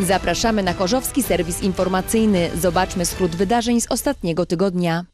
Zapraszamy na Chorzowski Serwis Informacyjny. Zobaczmy skrót wydarzeń z ostatniego tygodnia.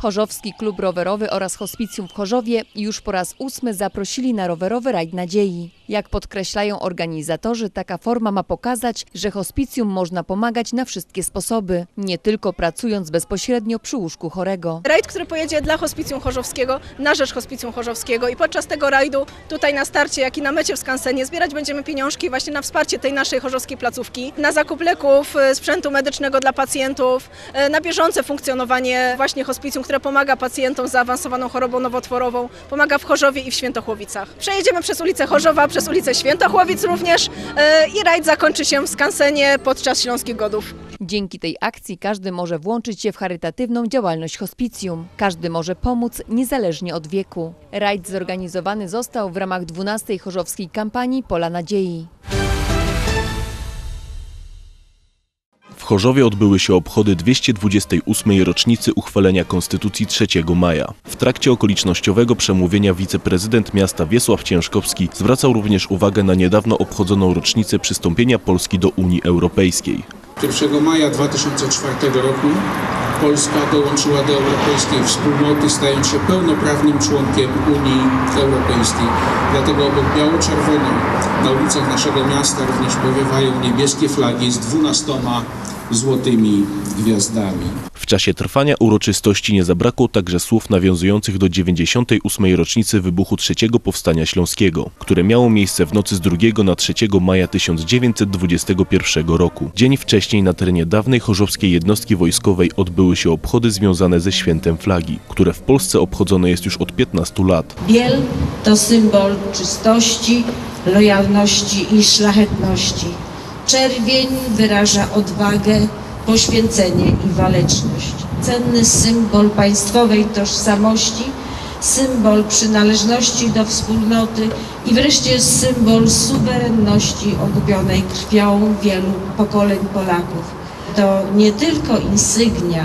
Chorzowski Klub Rowerowy oraz Hospicjum w Chorzowie już po raz ósmy zaprosili na rowerowy rajd nadziei. Jak podkreślają organizatorzy, taka forma ma pokazać, że hospicjum można pomagać na wszystkie sposoby, nie tylko pracując bezpośrednio przy łóżku chorego. Rajd, który pojedzie dla Hospicjum Chorzowskiego, na rzecz Hospicjum Chorzowskiego i podczas tego rajdu tutaj na starcie, jak i na mecie w Skansenie zbierać będziemy pieniążki właśnie na wsparcie tej naszej chorzowskiej placówki, na zakup leków, e, sprzętu medycznego dla pacjentów, e, na bieżące funkcjonowanie właśnie hospicjum, które pomaga pacjentom z zaawansowaną chorobą nowotworową, pomaga w Chorzowie i w Świętochłowicach. Przejedziemy przez ulicę Chorzowa, przez ulicę Świętochłowic również e, i rajd zakończy się w Skansenie podczas Śląskich Godów. Dzięki tej akcji każdy może włączyć się w charytatywną działalność hospicjum. Każdy może pomóc niezależnie od wieku. Rajd zorganizowany został w ramach 12. chorzowskiej kampanii Pola Nadziei. Chorzowie odbyły się obchody 228. rocznicy uchwalenia Konstytucji 3 maja. W trakcie okolicznościowego przemówienia wiceprezydent miasta Wiesław Ciężkowski zwracał również uwagę na niedawno obchodzoną rocznicę przystąpienia Polski do Unii Europejskiej. 1 maja 2004 roku Polska dołączyła do Europejskiej Wspólnoty, stając się pełnoprawnym członkiem Unii Europejskiej. Dlatego obok biało-czerwonej na ulicach naszego miasta również powiewają niebieskie flagi z dwunastoma złotymi gwiazdami. W czasie trwania uroczystości nie zabrakło także słów nawiązujących do 98. rocznicy wybuchu III Powstania Śląskiego, które miało miejsce w nocy z 2 na 3 maja 1921 roku. Dzień wcześniej na terenie dawnej chorzowskiej jednostki wojskowej odbyły się obchody związane ze świętem flagi, które w Polsce obchodzone jest już od 15 lat. Biel to symbol czystości, lojalności i szlachetności. Czerwień wyraża odwagę, poświęcenie i waleczność. Cenny symbol państwowej tożsamości, symbol przynależności do wspólnoty i wreszcie symbol suwerenności okupionej krwią wielu pokoleń Polaków. To nie tylko insygnia,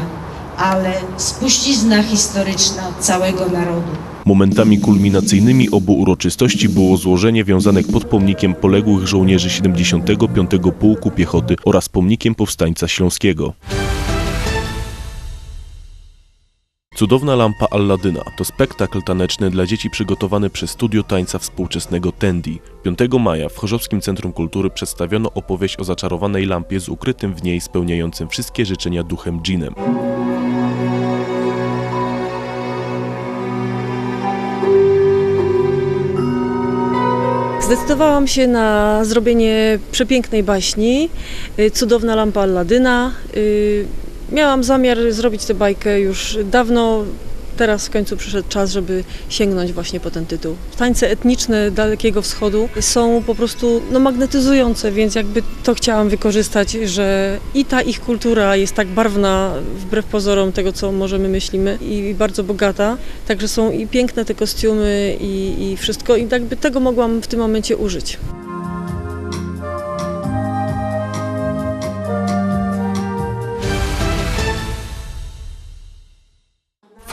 ale spuścizna historyczna całego narodu. Momentami kulminacyjnymi obu uroczystości było złożenie wiązanek pod pomnikiem poległych żołnierzy 75. Pułku Piechoty oraz pomnikiem powstańca śląskiego. Cudowna lampa Alladyna to spektakl taneczny dla dzieci przygotowany przez Studio Tańca Współczesnego Tendi. 5 maja w Chorzowskim Centrum Kultury przedstawiono opowieść o zaczarowanej lampie z ukrytym w niej spełniającym wszystkie życzenia duchem dżinem. Zdecydowałam się na zrobienie przepięknej baśni, y, Cudowna lampa Alladyna. Y, Miałam zamiar zrobić tę bajkę już dawno, teraz w końcu przyszedł czas, żeby sięgnąć właśnie po ten tytuł. Tańce etniczne Dalekiego Wschodu są po prostu no, magnetyzujące, więc jakby to chciałam wykorzystać, że i ta ich kultura jest tak barwna, wbrew pozorom tego, co może my myślimy, i bardzo bogata. Także są i piękne te kostiumy i, i wszystko i jakby tego mogłam w tym momencie użyć.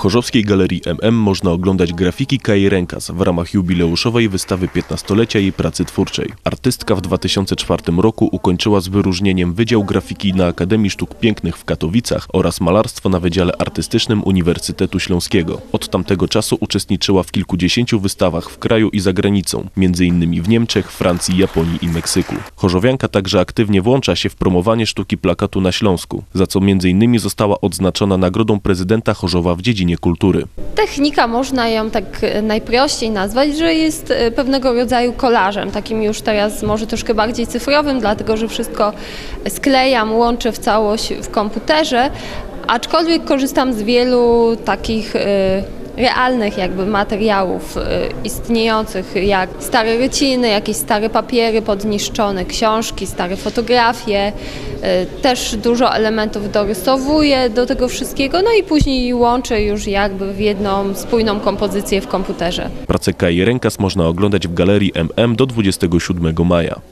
Chorzowskiej Galerii MM można oglądać grafiki Kai Rękas w ramach jubileuszowej wystawy 15-lecia jej pracy twórczej. Artystka w 2004 roku ukończyła z wyróżnieniem Wydział Grafiki na Akademii Sztuk Pięknych w Katowicach oraz malarstwo na Wydziale Artystycznym Uniwersytetu Śląskiego. Od tamtego czasu uczestniczyła w kilkudziesięciu wystawach w kraju i za granicą, m.in. w Niemczech, Francji, Japonii i Meksyku. Chorzowianka także aktywnie włącza się w promowanie sztuki plakatu na Śląsku, za co m.in. została odznaczona Nagrodą Prezydenta Chorzowa w dziedzinie kultury. Technika można ją tak e, najprościej nazwać, że jest e, pewnego rodzaju kolażem, takim już teraz może troszkę bardziej cyfrowym, dlatego że wszystko sklejam, łączę w całość w komputerze, aczkolwiek korzystam z wielu takich e, realnych jakby materiałów e, istniejących, jak stare ryciny, jakieś stare papiery podniszczone, książki, stare fotografie. E, Też dużo elementów dorysowuję do tego wszystkiego, no i później łączę już jakby w jedną spójną kompozycję w komputerze. Pracę Kai Rękas można oglądać w Galerii MM do 27 maja.